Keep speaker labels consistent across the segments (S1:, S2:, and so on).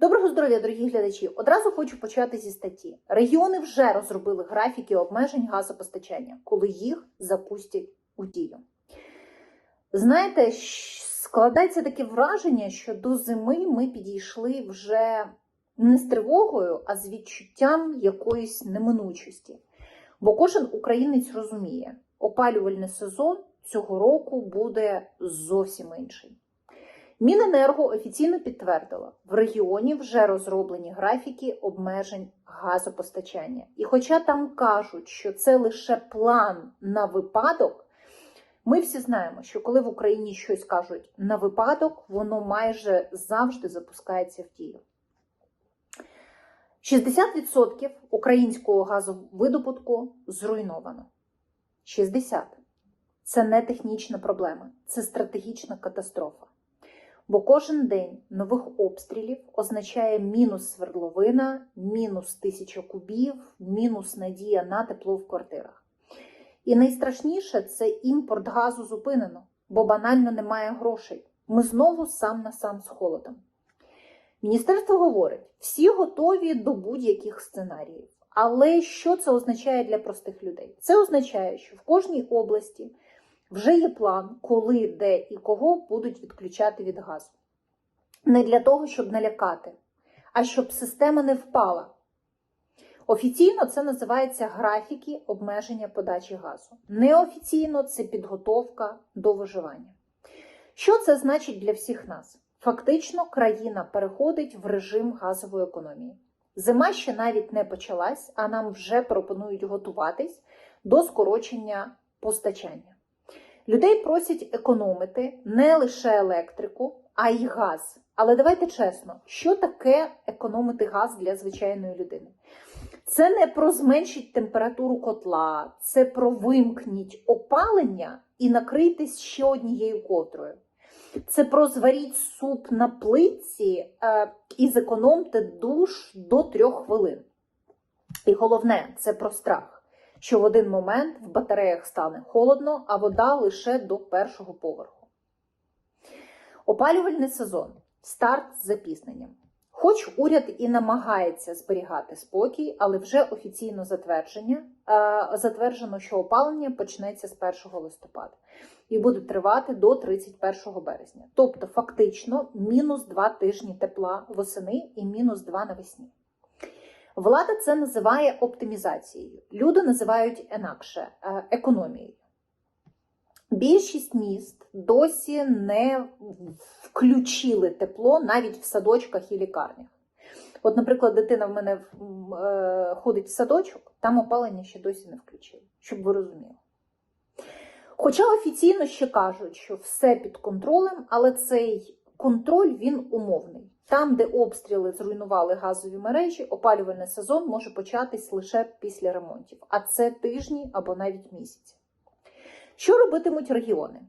S1: Доброго здоров'я, дорогі глядачі! Одразу хочу почати зі статті. Регіони вже розробили графіки обмежень газопостачання, коли їх запустять у дію. Знаєте, складається таке враження, що до зими ми підійшли вже не з тривогою, а з відчуттям якоїсь неминучості. Бо кожен українець розуміє, опалювальний сезон цього року буде зовсім інший. Міненерго офіційно підтвердило, в регіоні вже розроблені графіки обмежень газопостачання. І хоча там кажуть, що це лише план на випадок, ми всі знаємо, що коли в Україні щось кажуть на випадок, воно майже завжди запускається в дію. 60% українського газовидобутку зруйновано. 60%. Це не технічна проблема, це стратегічна катастрофа. Бо кожен день нових обстрілів означає мінус свердловина, мінус тисяча кубів, мінус надія на тепло в квартирах. І найстрашніше це імпорт газу зупинено, бо банально немає грошей. Ми знову сам на сам з холодом. Міністерство говорить, всі готові до будь-яких сценаріїв. Але що це означає для простих людей? Це означає, що в кожній області вже є план, коли, де і кого будуть відключати від газу. Не для того, щоб налякати, а щоб система не впала. Офіційно це називається графіки обмеження подачі газу. Неофіційно це підготовка до виживання. Що це значить для всіх нас? Фактично, країна переходить в режим газової економії. Зима ще навіть не почалась, а нам вже пропонують готуватись до скорочення постачання. Людей просять економити не лише електрику, а й газ. Але давайте чесно, що таке економити газ для звичайної людини? Це не про зменшить температуру котла, це про вимкніть опалення і накрийтесь ще однією ковдрою. Це про зваріть суп на плитці е, і зекономте душ до трьох хвилин. І головне, це про страх, що в один момент в батареях стане холодно, а вода лише до першого поверху. Опалювальний сезон. Старт з запізненням. Хоч уряд і намагається зберігати спокій, але вже офіційно затвердження, е, затверджено, що опалення почнеться з 1 листопада і буде тривати до 31 березня. Тобто, фактично, мінус 2 тижні тепла восени і мінус 2 навесні. Влада це називає оптимізацією. Люди називають інакше е, економією. Більшість міст досі не включили тепло навіть в садочках і лікарнях. От, наприклад, дитина в мене е, ходить в садочок, там опалення ще досі не включили, щоб ви розуміли. Хоча офіційно ще кажуть, що все під контролем, але цей контроль він умовний. Там, де обстріли зруйнували газові мережі, опалювальний сезон може початись лише після ремонтів, а це тижні або навіть місяці. Що робитимуть регіони?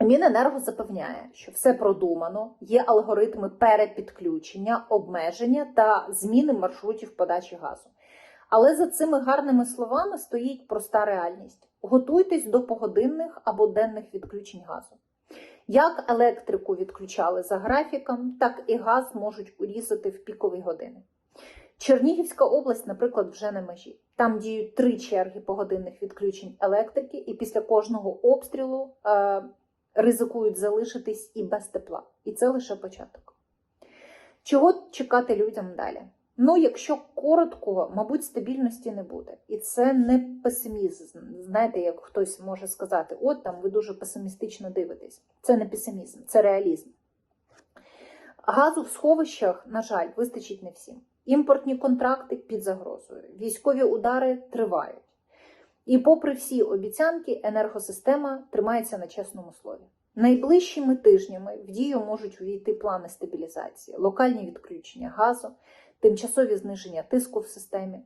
S1: Міненерго запевняє, що все продумано, є алгоритми перепідключення, обмеження та зміни маршрутів подачі газу. Але за цими гарними словами стоїть проста реальність: готуйтесь до погодинних або денних відключень газу. Як електрику відключали за графіком, так і газ можуть урізати в пікові години. Чернігівська область, наприклад, вже на межі. Там діють три черги погодинних відключень електрики, і після кожного обстрілу е, ризикують залишитись і без тепла. І це лише початок. Чого чекати людям далі? Ну, якщо коротко, мабуть, стабільності не буде. І це не песимізм. Знаєте, як хтось може сказати, от там ви дуже песимістично дивитесь. Це не песимізм, це реалізм. Газу в сховищах, на жаль, вистачить не всім. Імпортні контракти під загрозою, військові удари тривають. І, попри всі обіцянки, енергосистема тримається на чесному слові. Найближчими тижнями в дію можуть увійти плани стабілізації, локальні відключення газу, тимчасові зниження тиску в системі,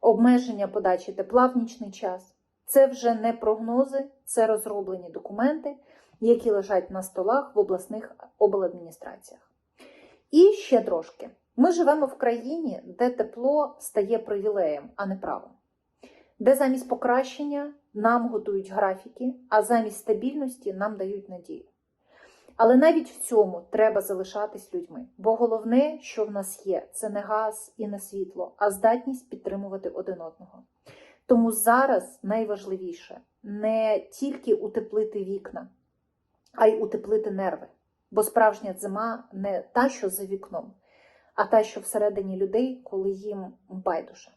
S1: обмеження подачі тепла в нічний час. Це вже не прогнози, це розроблені документи, які лежать на столах в обласних обладміністраціях. І ще трошки. Ми живемо в країні, де тепло стає привілеєм, а не правом. Де замість покращення нам готують графіки, а замість стабільності нам дають надію. Але навіть в цьому треба залишатись людьми. Бо головне, що в нас є, це не газ і не світло, а здатність підтримувати один одного. Тому зараз найважливіше не тільки утеплити вікна, а й утеплити нерви. Бо справжня зима не та, що за вікном, а та, що всередині людей, коли їм байдуже.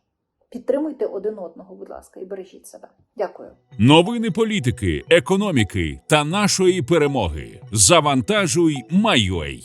S1: Підтримуйте один одного, будь ласка, і бережіть себе. Дякую.
S2: Новини політики, економіки та нашої перемоги. Завантажуй, Майой.